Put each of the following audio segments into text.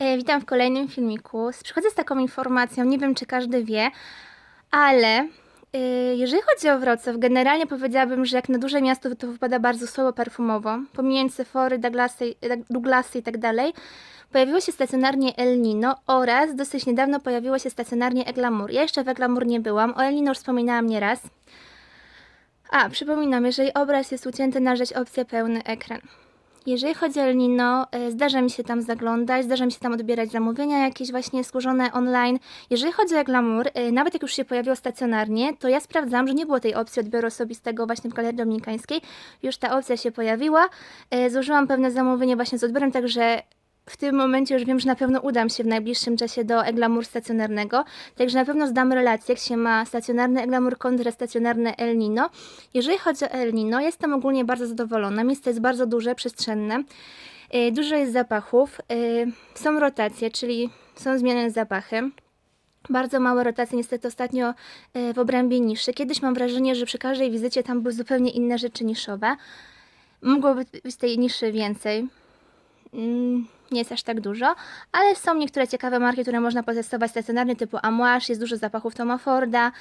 E, Witam w kolejnym filmiku. Przychodzę z taką informacją, nie wiem czy każdy wie, ale e, jeżeli chodzi o Wrocław, generalnie powiedziałabym, że jak na duże miasto to wypada bardzo słabo perfumowo. Pomijając Sephory, Douglasy, Douglasy i tak dalej, pojawiło się stacjonarnie El Nino oraz dosyć niedawno pojawiło się stacjonarnie Eglamour. Ja jeszcze w Eglamour nie byłam, o El Nino już wspominałam nieraz. A, przypominam, jeżeli obraz jest ucięty, należeć opcję pełny ekran. Jeżeli chodzi o El Nino, e, zdarza mi się tam zaglądać, zdarza mi się tam odbierać zamówienia jakieś właśnie złożone online. Jeżeli chodzi o Glamour, e, nawet jak już się pojawiło stacjonarnie, to ja sprawdzam, że nie było tej opcji odbioru osobistego właśnie w Galerii Dominikańskiej. Już ta opcja się pojawiła. E, Złożyłam pewne zamówienie właśnie z odbiorem, także w tym momencie już wiem, że na pewno udam się w najbliższym czasie do Eglamour stacjonarnego, także na pewno zdam relację, jak się ma stacjonarny Eglamour kontra stacjonarne El Nino. Jeżeli chodzi o El Nino, jestem ogólnie bardzo zadowolona. Miejsce jest bardzo duże, przestrzenne. Yy, Dużo jest zapachów. yy, Są rotacje, czyli są zmienne zapachy. Bardzo małe rotacje niestety ostatnio yy, w obrębie niszy. Kiedyś mam wrażenie, że przy każdej wizycie tam były zupełnie inne rzeczy niszowe. Mogłoby być tej niszy więcej. Mm, nie jest aż tak dużo, ale są niektóre ciekawe marki, które można potestować stacjonarnie, typu Amouage, jest dużo zapachów Toma Forda.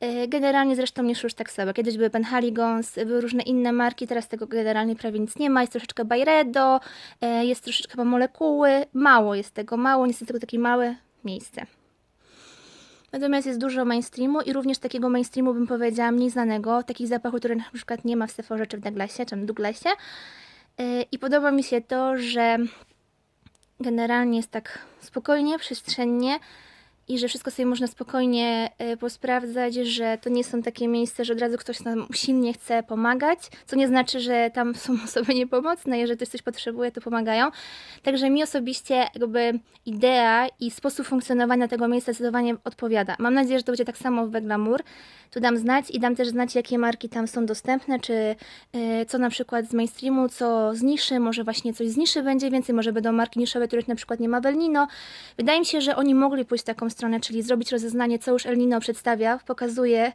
Yy, Generalnie zresztą nie już tak samo. Kiedyś były Penhaligons, były różne inne marki, teraz tego generalnie prawie nic nie ma. Jest troszeczkę Byredo, yy, jest troszeczkę molekuły. Mało jest tego, mało, niestety tylko takie małe miejsce. Natomiast jest dużo mainstreamu i również takiego mainstreamu bym powiedziała mniej znanego, takich zapachów, które na przykład nie ma w Sephorze czy w Douglasie, czy w Douglasie. Yy, I podoba mi się to, że generalnie jest tak spokojnie, przestrzennie i że wszystko sobie można spokojnie y, posprawdzać, że to nie są takie miejsca, że od razu ktoś nam usilnie chce pomagać, co nie znaczy, że tam są osoby niepomocne, jeżeli ktoś coś potrzebuje, to pomagają. Także mi osobiście jakby idea i sposób funkcjonowania tego miejsca zdecydowanie odpowiada. Mam nadzieję, że to będzie tak samo w Weglamour. Tu dam znać i dam też znać, jakie marki tam są dostępne, czy y, co na przykład z mainstreamu, co z niszy, może właśnie coś z niszy będzie więcej, może będą marki niszowe, których na przykład nie ma w El Nino. Wydaje mi się, że oni mogli pójść taką stronę, czyli zrobić rozeznanie, co już El Nino przedstawia, pokazuje,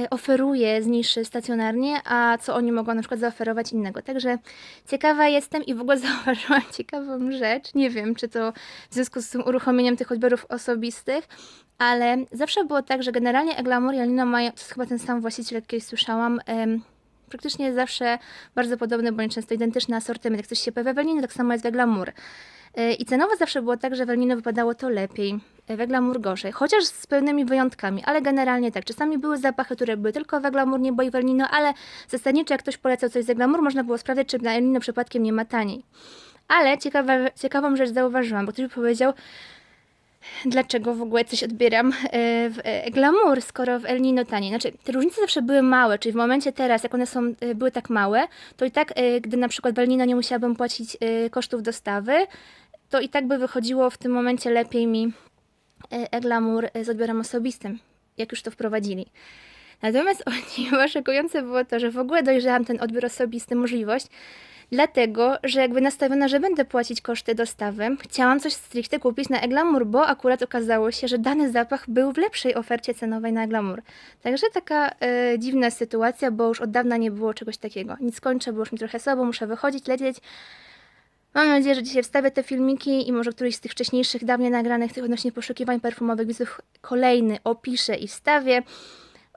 y, oferuje z niszy stacjonarnie, a co oni mogą na przykład zaoferować innego. Także ciekawa jestem i w ogóle zauważyłam ciekawą rzecz. Nie wiem, czy to w związku z tym uruchomieniem tych odbiorów osobistych, ale zawsze było tak, że generalnie Eglamour i El Nino mają, to jest chyba ten sam właściciel, jak kiedyś słyszałam, em, praktycznie zawsze bardzo podobny, bądź często identyczny asortyment. Jak coś się pojawia w El Nino, tak samo jest w Eglamour. Y, I cenowo zawsze było tak, że w El Nino wypadało to lepiej, w Eglamour gorzej, chociaż z pewnymi wyjątkami, ale generalnie tak. Czasami były zapachy, które były tylko w Eglamour, nie i w El Nino, ale zasadniczo jak ktoś polecał coś z Eglamour, można było sprawdzić, czy na El Nino przypadkiem nie ma taniej. Ale ciekawa, ciekawą rzecz zauważyłam, bo ktoś powiedział, dlaczego w ogóle coś odbieram e, w Glamour, skoro w El Nino taniej. Znaczy, te różnice zawsze były małe, czyli w momencie teraz, jak one są, były tak małe, to i tak, gdy na przykład w El Nino nie musiałabym płacić kosztów dostawy, to i tak by wychodziło w tym momencie lepiej mi e, e-glamour e, z odbiorem osobistym, jak już to wprowadzili. Natomiast o dziwo szokujące było to, że w ogóle dojrzałam ten odbiór osobisty, możliwość, dlatego, że jakby nastawiona, że będę płacić koszty dostawy, chciałam coś stricte kupić na e-glamour, bo akurat okazało się, że dany zapach był w lepszej ofercie cenowej na e-glamour. Także taka e, dziwna sytuacja, bo już od dawna nie było czegoś takiego. Nic kończę, bo już mi trochę słabo, muszę wychodzić, lecieć. Mam nadzieję, że dzisiaj wstawię te filmiki i może któryś z tych wcześniejszych, dawniej nagranych, tych odnośnie poszukiwań perfumowych widzów kolejny opiszę i wstawię.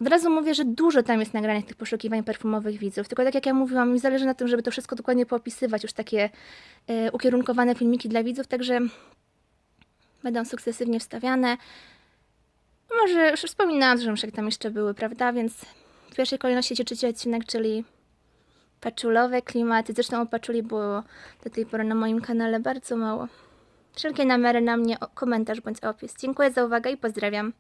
Od razu mówię, że dużo tam jest nagranych tych poszukiwań perfumowych widzów. Tylko tak jak ja mówiłam, mi zależy na tym, żeby to wszystko dokładnie poopisywać, już takie e, ukierunkowane filmiki dla widzów, także będą sukcesywnie wstawiane. Może już wspominałam, że jak tam jeszcze były, prawda? Więc w pierwszej kolejności ci trzeci odcinek, czyli paczulowe klimaty. Zresztą o paczuli było do tej pory na moim kanale bardzo mało. Wszelkie namiary na mnie, komentarz bądź opis. Dziękuję za uwagę i pozdrawiam.